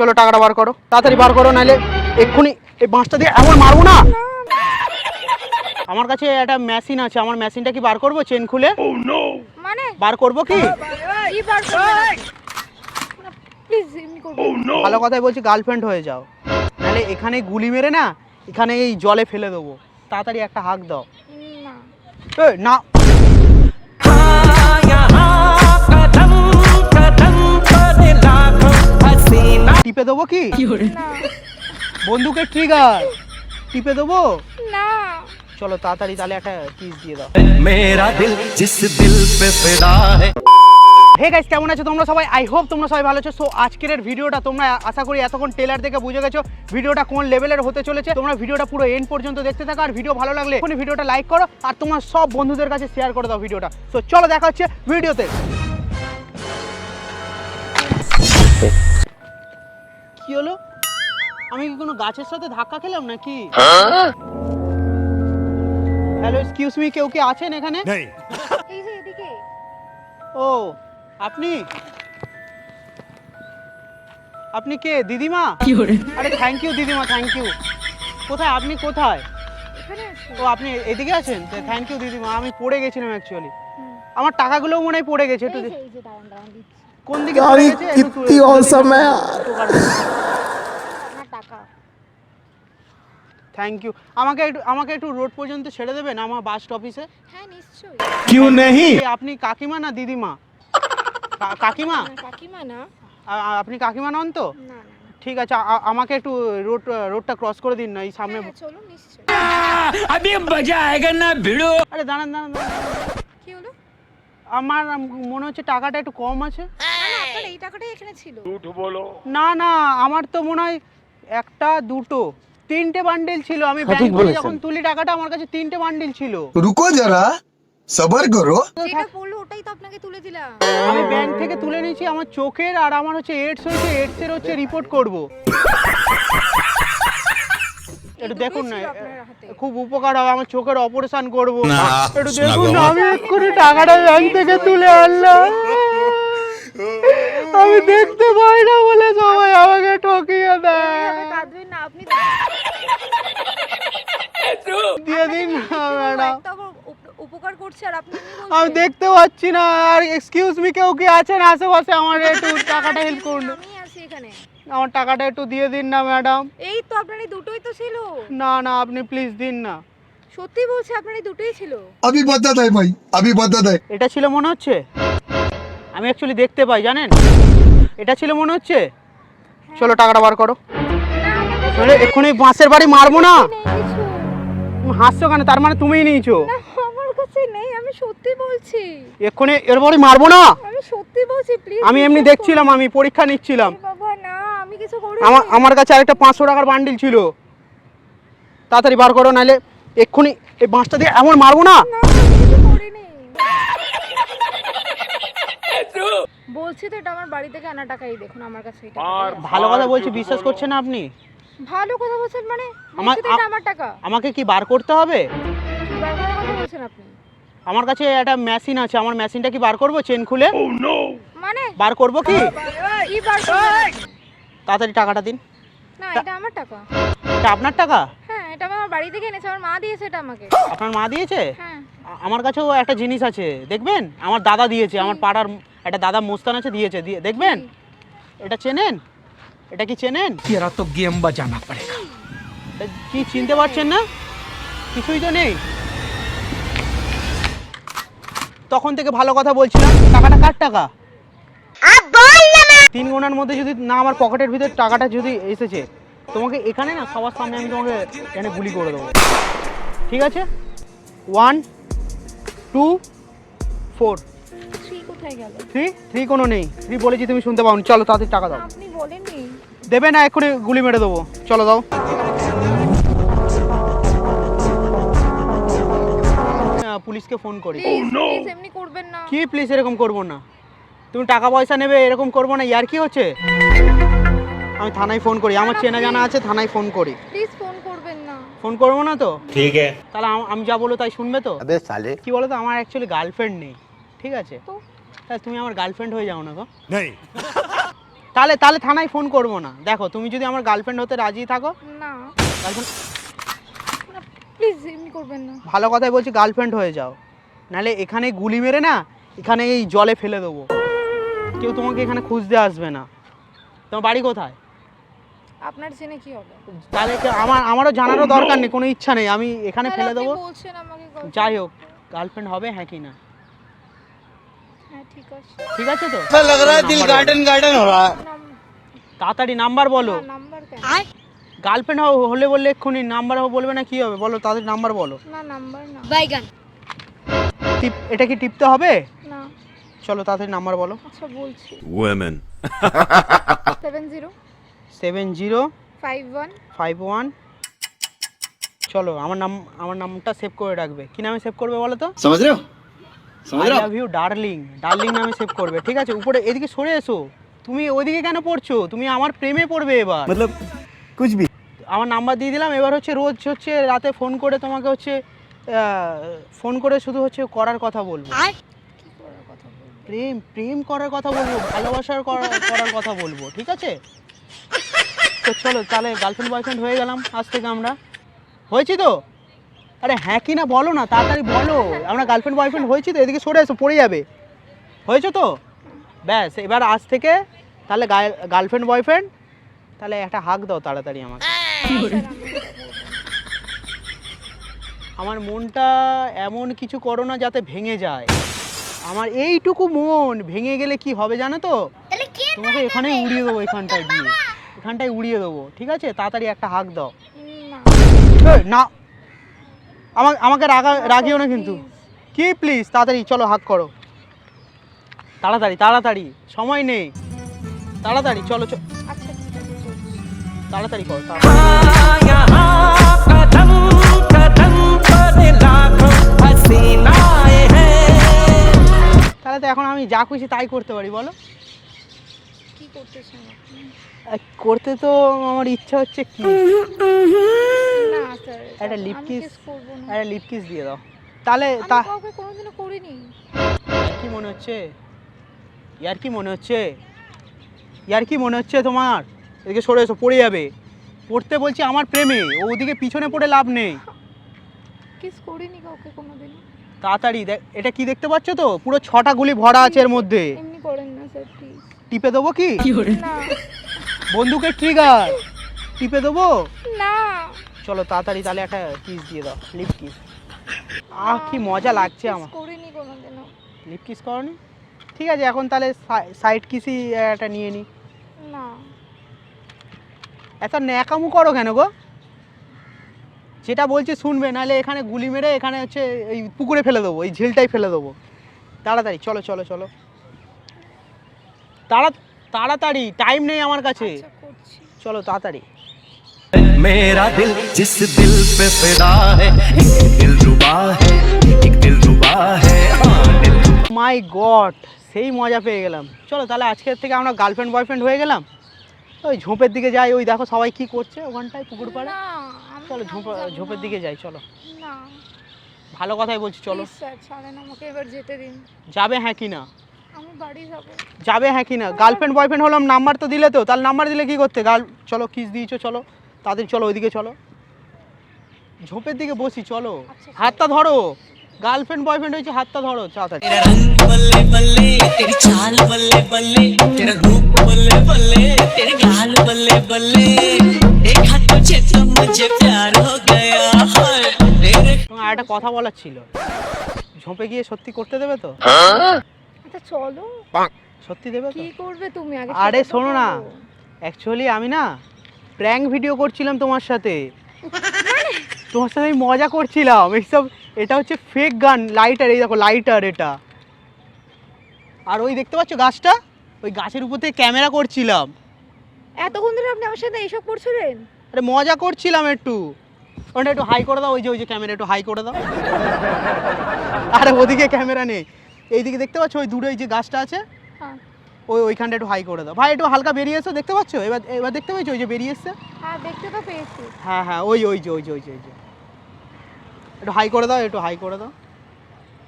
চলো টাকাটা বার করো তাড়াতাড়ি বার করো নাহলে এক্ষুনি এই বাঁশটা দিয়ে এমন মারবো না। আমার কাছে একটা মেশিন আছে আমার মেশিনটা কি বার করব চেন খুলে? মানে? বার করব কি? কি বার প্লিজ এমনি করবেন না। ভালো কথাই বলছি গার্লফ্রেন্ড হয়ে যাও। নাহলে এখানে গুলি মেরে না এখানে এই জলে ফেলে দেবো। তাড়াতাড়ি একটা হাঁক দাও। না। টিপে দেবো কি? বন্দুকের ট্রিগার টিপে দেবো? না। চলো তাড়াতাড়ি তাহলে একটা টিপ দিয়ে দাও। মেরা দিল জিস দিল পে ফেদা হে হে গাইস কেমন আছো তোমরা সবাই? আই হোপ তোমরা সবাই ভালো আছো। সো আজকের ভিডিওটা তোমরা আশা করি এতক্ষণ টেলার দেখে বুঝে গেছো ভিডিওটা কোন লেভেলের হতে চলেছে। তোমরা ভিডিওটা পুরো এন্ড পর্যন্ত দেখতে থাকো আর ভিডিও ভালো লাগলে এখনই ভিডিওটা লাইক করো আর তোমার সব বন্ধুদের কাছে শেয়ার করে দাও ভিডিওটা সো চলো দেখা হচ্ছে ভিডিওতে কি হলো? আমি কি কোনো গাছের সাথে ধাক্কা খেলাম নাকি? হ্যালো এক্সকিউজ মি কেউ কি আছেন এখানে? এই যে এদিকে। ও আপনি? আপনি কে? দিদিমা? আরে থ্যাংক ইউ দিদিমা থ্যাংক ইউ কোথায়? আপনি কোথায়? ও আপনি এদিকে আছেন? থ্যাংক ইউ দিদিমা। আমি পড়ে গেছিলাম অ্যাকচুয়ালি আমার টাকাগুলোও মনে হয় পড়ে গেছে একটু কোন দিকে গাড়ি কিত্তি অসম থ্যাংক ইউ আমাকে একটু আমাকে একটু রোড পর্যন্ত ছেড়ে দেবেন আমার বাস স্টপিসে হ্যাঁ নিশ্চয়ই। কিউ নেহি? আপনি কাকিমা না দিদিমা? কাকিমা? কাকিমা না। আপনি কাকিমা নন তো? না ঠিক আছে আমাকে একটু রোড রোডটা ক্রস করে দিন না এই সামনে হ্যাঁ, হ্যাঁ, চলুন নিশ্চয়ই। আমি মজা আएगा না ভিড়ো। আরে দাঁড়ান দাঁড়ান কি হলো? আমার মনে হচ্ছে টাকাটা একটু কম আছে। না না আমার তো মনে হয় একটা দুটো তিনটে বান্ডেল ছিল। আমি ব্যাংক থেকে যখন তুলি টাকাটা আমার কাছে তিনটে বান্ডেল ছিল। রুকো যারা সবার করো। আমি ব্যাংক থেকে তুলে নিয়েছি আমার চোখের আর আমার হচ্ছে এডস হয়েছে এডস এর হচ্ছে রিপোর্ট করব। একটু দেখুন না খুব উপকার হবে আমার চোখের অপারেশন করব। একটু দেখুন আমি এক্ষুনি টাকাটা ব্যাংক থেকে তুলে আনলাম। আমি দেখতে পাই না বলে সবাই আমাকে ঠকিয়ে দেয়। না আপনি দিয়ে দিন না ম্যাডাম। উপকার করছে আর আপনি আমি দেখতে পাচ্ছি না আর এক্সকিউজ মি কেউ কি আছেন আশেপাশে? আমার একটু টাকাটা হেল্প করুন। আমি আছি এখানে। আমার টাকাটা একটু দিয়ে দিন না ম্যাডাম। এই তো আপনার দুটোই তো ছিল। না না আপনি প্লিজ দিন না। সত্যি বলছি আপনার দুটোই ছিল। আমি বাদ্দা দেয় ভাই আমি বাদ্দা দেয় এটা ছিল মনে হচ্ছে? আমি অ্যাকচুয়ালি দেখতে পাই জানেন? এটা ছিল মনে হচ্ছে? চলো টাকাটা বার করো। আমার এক্ষুনি বাঁশের বাড়ি মারবো না? তুমি হাসছো কেন? তার মানে তুমিই নিয়েছো। আমার কাছে নেই আমি সত্যি বলছি। এক্ষুনি এর বাড়ি মারবো না? আমি সত্যি বলছি প্লিজ আমি এমনি দেখছিলাম আমি পরীক্ষা নিচ্ছিলাম। বাবা না আমি কিছু করি আমার আমার কাছে আরেকটা পাঁচশো টাকার বান্ডিল ছিল। তাড়াতাড়ি বার করো নাহলে এক্ষুনি এই বাঁশটা দিয়ে এমন মারবো না? করিনি। বলছি তো এটা আমার বাড়ি থেকে আনা টাকাই দেখুন আমার কাছে টাকাটাই আছে। ভালো কথা বলছি বিশ্বাস করছেন না আপনি? ভালো কথা বলছেন মানে? আমার- এটা আমার টাকা। আমাকে কি বার করতে হবে? কি বার করার কথা বলছেন আপনি? আমার কাছে একটা মেশিন আছে আমার মেশিনটা কি বার করব চেন খুলে? মানে? বার করব কি? কি বার? তাড়াতাড়ি টাকাটা দিন। না এটা আমার টাকা। এটা আপনার টাকা? হ্যাঁ এটা আমার বাড়ি থেকে এনেছে আমার মা দিয়েছে এটা আমাকে। আপনার মা দিয়েছে? হ্যাঁ। আমার কাছেও একটা জিনিস আছে দেখবেন? আমার দাদা দিয়েছে আমার পাড়ার একটা দাদা মোস্তান আছে দিয়েছে দিয়ে দেখবেন? এটা চেনেন? এটা কি চেনেন? এরা তো গেম বা জানা পড়েগা কি চিনতে পারছেন না? কিছুই তো নেই। তখন থেকে ভালো কথা বলছিলাম টাকাটা কার টাকা? তিন গোনার মধ্যে যদি না আমার পকেটের ভিতরে টাকাটা যদি এসেছে তোমাকে এখানে না সবার সামনে আমি তোমাকে এখানে গুলি করে দেবো। ঠিক আছে? ওয়ান টু ফোর থ্রি কোনো নেই। বলেছি তুমি শুনতে চলো টাকা দাও। দেবে না এক্ষুনি গুলি মেরে দেবো। চলো দাও। পুলিশকে ফোন করি। প্লিজ oh, এরকম করব না? তুমি টাকা পয়সা নেবে এরকম করব না। ইয়ার কি হচ্ছে? আমি থানায় ফোন করি। আমার চেনা জানা আছে থানায় ফোন করি। ফোন করব না তো? ঠিক আছে। তাহলে আমি যা বলো তাই শুনবে তো? তাহলে কি বলো তো আমার অ্যাকচুয়ালি গার্লফ্রেন্ড নেই। ঠিক আছে? তাহলে তুমি আমার গার্লফ্রেন্ড হয়ে যাও না তো नहीं তাহলে তাহলে থানায় ফোন করব না। দেখো তুমি যদি আমার গার্লফ্রেন্ড হতে রাজি থাকো। না। গার্লফ্রেন্ড প্লিজ এমনি করবেন না। ভালো কথাই বলছি গার্লফ্রেন্ড হয়ে যাও। নাহলে এখানে গুলি মেরে না এখানে এই জলে ফেলে দেবো। কেউ তোমাকে এখানে খুঁজতে আসবে না। তোমার বাড়ি কোথায়? আপনার জেনে কি হবে? তাহলে কি- আমার আমারও জানারও দরকার নেই কোনো ইচ্ছা নেই। আমি এখানে ফেলে আপনি দেবো। বলছেন আমাকে যাই হোক গার্লফ্রেন্ড হবে হ্যাঁ কি না। ঠিক আছে। তো? রহা দিল গার্ডেন গার্ডেন হো রহা তাড়াতাড়ি নাম্বার বলো। নাম্বার কেন? গার্লফ্রেন্ড হলে বললে এক্ষুনি নাম্বার বলবে না কি হবে? বলো তাদের নাম্বার বলো। না নাম্বার না। বাইগান টিপ এটা কি টিপতে হবে? না। চলো তাদের নাম্বার বলো। আচ্ছা বলছি। উইমেন 70 70 51 51 চলো আমার নাম আমার নামটা সেভ করে রাখবে। কি নামে সেভ করবে বলো তো? সমাজ আই লাভ ডার্লিং ডার্লিং নামে সেভ করবে। ঠিক আছে উপরে এদিকে সরে এসো। তুমি ওইদিকে কেন পড়ছো? তুমি আমার প্রেমে পড়বে এবার। মতলব কুচবি আমার নাম্বার দিয়ে দিলাম। এবার হচ্ছে রোজ হচ্ছে রাতে ফোন করে তোমাকে হচ্ছে ফোন করে শুধু হচ্ছে করার কথা বলব। প্রেম প্রেম করার কথা বলব ভালোবাসার করার কথা বলব ঠিক আছে? তো চলো তাহলে গার্লফ্রেন্ড বয়ফ্রেন্ড হয়ে গেলাম আজ থেকে আমরা। হয়েছি তো? আরে হ্যাঁ কি না বলো না তাড়াতাড়ি বলো। আমরা গার্লফ্রেন্ড বয়ফ্রেন্ড হয়েছি তো এদিকে সরে এসো পড়ে যাবে। হয়েছে তো? ব্যাস এবার আজ থেকে তাহলে গার্লফ্রেন্ড বয়ফ্রেন্ড তাহলে একটা হাক দাও তাড়াতাড়ি আমাকে। আমার মনটা এমন কিছু করো না যাতে ভেঙে যায়। আমার এইটুকু মন ভেঙে গেলে কি হবে জানো তো? তোমাকে এখানেই উড়িয়ে দেবো এখানটায় দিয়ে এখানটায় উড়িয়ে দেবো ঠিক আছে? তাড়াতাড়ি একটা হাক দাও। না। আমাকে আমাকে রাগা রাগিও না কিন্তু। কি প্লিজ তাড়াতাড়ি চলো হাক করো। তাড়াতাড়ি তাড়াতাড়ি। সময় নেই। তাড়াতাড়ি চলো চলো তাড়াতাড়ি করো তাহলে তো এখন আমি যা খুশি তাই করতে পারি বলো। কি করতেছ করতে তো আমার ইচ্ছা হচ্ছে কি? না একটা lip আমি kiss। কিস করব না। একটা লিপ কিস দিয়ে দাও। তাহলে তা কোনোদিনও করিনি। কি মনে হচ্ছে? ইয়ার কি মনে হচ্ছে? ইয়ার কি মনে হচ্ছে তোমার? এদিকে সরে এসো পড়ে যাবে। পড়তে বলছি আমার প্রেমে ও ওদিকে পিছনে পড়ে লাভ নেই। কিস করিনি কাউকে কোনোদিনও। তাড়াতাড়ি দেখ এটা কি দেখতে পাচ্ছ তো? পুরো ছটা গুলি ভরা আছে এর মধ্যে। এমনি করেন না স্যার প্লিজ টিপে দেবো কি? না। বন্দুকের ট্রিগার টিপে দেবো? না। চলো তাড়াতাড়ি তাহলে একটা কিস দিয়ে দাও। লিপ কিস আহ কি মজা লাগছে আমার। করিনি কোনোদিনও। লিপ কিস করনি? ঠিক আছে এখন তাহলে সাইড কিসি একটা নিয়ে নিই না। এত ন্যাকামু করো কেন গো? যেটা বলছি শুনবে নাহলে এখানে গুলি মেরে এখানে হচ্ছে এই পুকুরে ফেলে দেবো এই ঝিলটাই ফেলে দেবো। তাড়াতাড়ি চলো চলো চলো। তাড়া তাড়াতাড়ি টাইম নেই আমার কাছে আচ্ছা করছি চলো তাড়াতাড়ি मेरा दिल जिस दिल पे फिदा है एक दिल रुबा है एक दिल रुबा है हाँ दिल মাই গড সেই মজা পেয়ে গেলাম চলো তাহলে আজকের থেকে আমরা গার্লফ্রেন্ড বয়ফ্রেন্ড হয়ে গেলাম ওই ঝোপের দিকে যাই ওই দেখো সবাই কি করছে ওখানটায় পুকুর পাড়ে না আমি- চলো আমি ঝোপ যাবো ঝোপের না। দিকে যাই চলো না ভালো কথাই বলছি চলো Please, স্যার ছাড়েন আমাকে এবার যেতে দিন যাবে হ্যাঁ কি না যাবে। হ্যাঁ কি না? গার্লফ্রেন্ড বয়ফ্রেন্ড হলাম নাম্বার তো দিলে তো। তাহলে নাম্বার দিলে কি করতে? গার্ল চলো কিস দিয়েছ চলো। তাদের চলো ওইদিকে চলো। ঝোপের দিকে বসি চলো। হাতটা ধরো। গার্লফ্রেন্ড বয়ফ্রেন্ড হয়েছে হাতটা ধরো একটা কথা বলার ছিল। ঝোপে গিয়ে সত্যি করতে দেবে তো? হ্যাঁ? আচ্ছা চলো। সত্যি দেবে কি করবে তুমি? আগে আরে শোনো না। অ্যাকচুয়ালি আমি না প্র্যাঙ্ক ভিডিও করছিলাম তোমার সাথে। তোমার সাথে আমি মজা করছিলাম। এইসব এটা হচ্ছে ফেক গান লাইটার এই দেখো লাইটার এটা। আর ওই দেখতে পাচ্ছ গাছটা? ওই গাছের উপর থেকে ক্যামেরা করছিলাম। এতক্ষণ ধরে আপনি আমার সাথে এইসব করছিলেন? আরে মজা করছিলাম একটু। ওটা একটু হাই করে দাও ওই যে ওই যে ক্যামেরা একটু হাই করে দাও। আরে ওদিকে ক্যামেরা নেই। এইদিকে দেখতে পাচ্ছ? ওই দূরে ওই যে গাছটা আছে? হ্যাঁ। ওই ওইখানটা একটু হাই করে দাও। ভাই একটু হালকা বেরিয়ে এসো দেখতে পাচ্ছ? এবার এবার দেখতে পাচ্ছ ওই যে বেরিয়ে এসছে? হ্যাঁ দেখতে তো পেয়েছি। হ্যাঁ হ্যাঁ ওই ওই যে ওই যে ওই যে ওই যে। একটু হাই করে দাও একটু হাই করে দাও।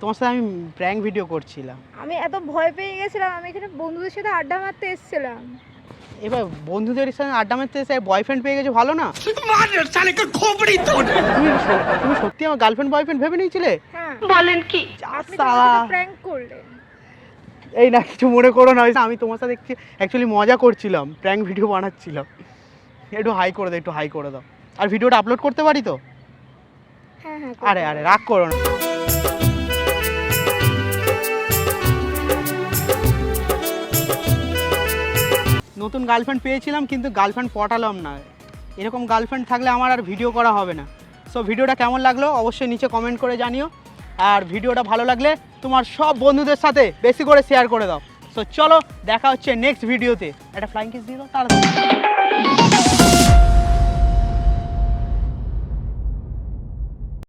তোমার সাথে আমি প্র্যাঙ্ক ভিডিও করছিলাম। আমি এত ভয় পেয়ে গেছিলাম আমি এখানে বন্ধুদের সাথে আড্ডা মারতে এসেছিলাম। এবার বন্ধুদের সঙ্গে আড্ডা মারতে এসে বয়ফ্রেন্ড পেয়ে গেছে ভালো না? তুমি স- তুমি সত্যি আমার গার্লফ্রেন্ড বয়ফ্রেন্ড ভেবে নিয়েছিলে? হ্যাঁ। বলেন কি? প্র্যাঙ্ক এই না কিছু মনে করো না আমি তোমার সাথে অ্যাকচুয়ালি মজা করছিলাম প্র্যাঙ্ক ভিডিও বানাচ্ছিলাম। একটু হাই করে দাও একটু হাই করে দাও। আর ভিডিওটা আপলোড করতে পারি তো? হ্যাঁ হ্যাঁ আরে আরে রাগ করো না। নতুন গার্লফ্রেন্ড পেয়েছিলাম, কিন্তু গার্লফ্রেন্ড পটালাম না। এরকম গার্লফ্রেন্ড থাকলে আমার আর ভিডিও করা হবে না। সো ভিডিওটা কেমন লাগল অবশ্যই নিচে কমেন্ট করে জানিও। আর ভিডিওটা ভালো লাগলে তোমার সব বন্ধুদের সাথে বেশি করে শেয়ার করে দাও। সো চলো দেখা হচ্ছে নেক্সট ভিডিওতে একটা ফ্লাইং কিস দিয়ে দাও, তাড়াতাড়ি।